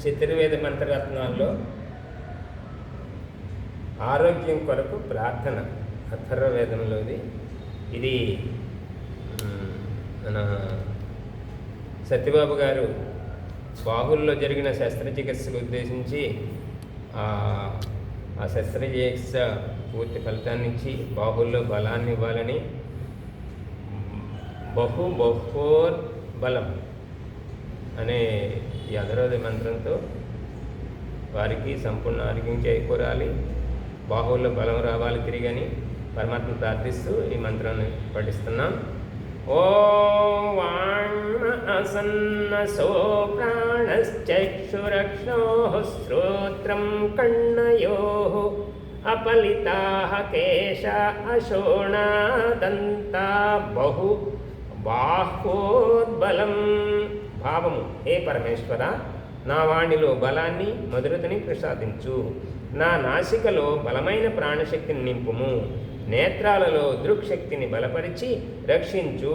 చతుర్వేద మంత్రరత్నాల్లో ఆరోగ్యం కొరకు ప్రార్థన అథర్వవేదంలోది. ఇది మన సత్యబాబు గారు బాహుల్లో జరిగిన శస్త్రచికిత్సకు ఉద్దేశించి ఆ శస్త్రచికిత్స పూర్తి ఫలితాన్ని ఇచ్చి బాహుల్లో బలాన్ని ఇవ్వాలని బహు బహోర్బలం అనే ఈ అధరోధ మంత్రంతో వారికి సంపూర్ణ ఆరోగ్యం చేకూరాలి. బాహువుల్లో బలం రావాలి తిరిగని పరమాత్మ ప్రార్థిస్తూ ఈ మంత్రాన్ని పఠిస్తున్నాం. ఓ వాణ్మ అసన్నసో ప్రాణశ్చక్షురక్షో శ్రోత్రం కణయో అపలితా కేశ అశోణాదంతా బహు బాహోద్బలం భావము. హే పరమేశ్వర నా వాణిలో బలాన్ని మధురతని ప్రసాదించు. నా నాసికలో బలమైన ప్రాణశక్తిని నింపుము. నేత్రాలలో దృక్శక్తిని బలపరిచి రక్షించు.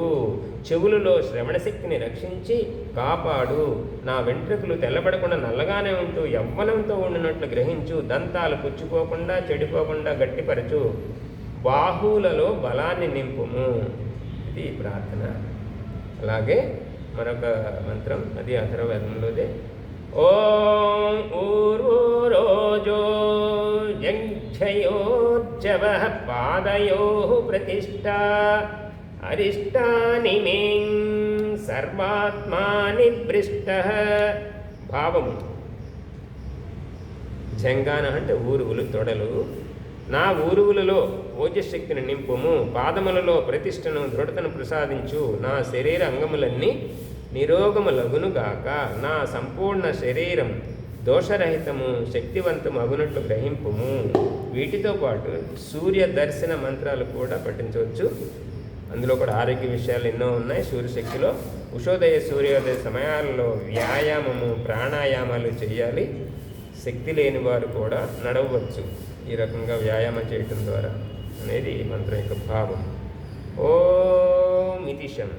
చెవులలో శ్రవణ శక్తిని రక్షించి కాపాడు. నా వెంట్రుకలు తెల్లబడకుండా నల్లగానే ఉంటూ యవ్వనంతో ఉండినట్లు గ్రహించు. దంతాలు పుచ్చుకోకుండా చెడిపోకుండా గట్టిపరచు. బాహువులలో బలాన్ని నింపుము. ఇది ప్రార్థన. అలాగే మరొక మంత్రం అది అథర్వేదంలోదే ఓం ఊర్వోరోజో జంక్షయోర్జవ పాదయో ప్రతిష్ట. అరిష్టాని మేం సర్వాత్మాని భృష్ట. భావము. జంగాన అంటే ఊరువులు తొడలు. నా ఊరువులలో ఓజశక్తిని నింపుము పాదములలో ప్రతిష్టను దృఢతను ప్రసాదించు. నా శరీర అంగములన్నీ నిరోగములగునుగాక నా సంపూర్ణ శరీరం దోషరహితము శక్తివంతము అగునట్లు గ్రహింపుము. వీటితో పాటు సూర్య దర్శన మంత్రాలు కూడా పఠించవచ్చు. అందులో కూడా ఆరోగ్య విషయాలు ఎన్నో ఉన్నాయి. సూర్యశక్తిలో ఉషోదయ సూర్యోదయ సమయాలలో వ్యాయామము ప్రాణాయామాలు చేయాలి. శక్తి లేని వారు కూడా నడవచ్చు ఈ రకంగా వ్యాయామం చేయటం ద్వారా అనేది మంత్రం యొక్క భావం. ఓం ఇతిశం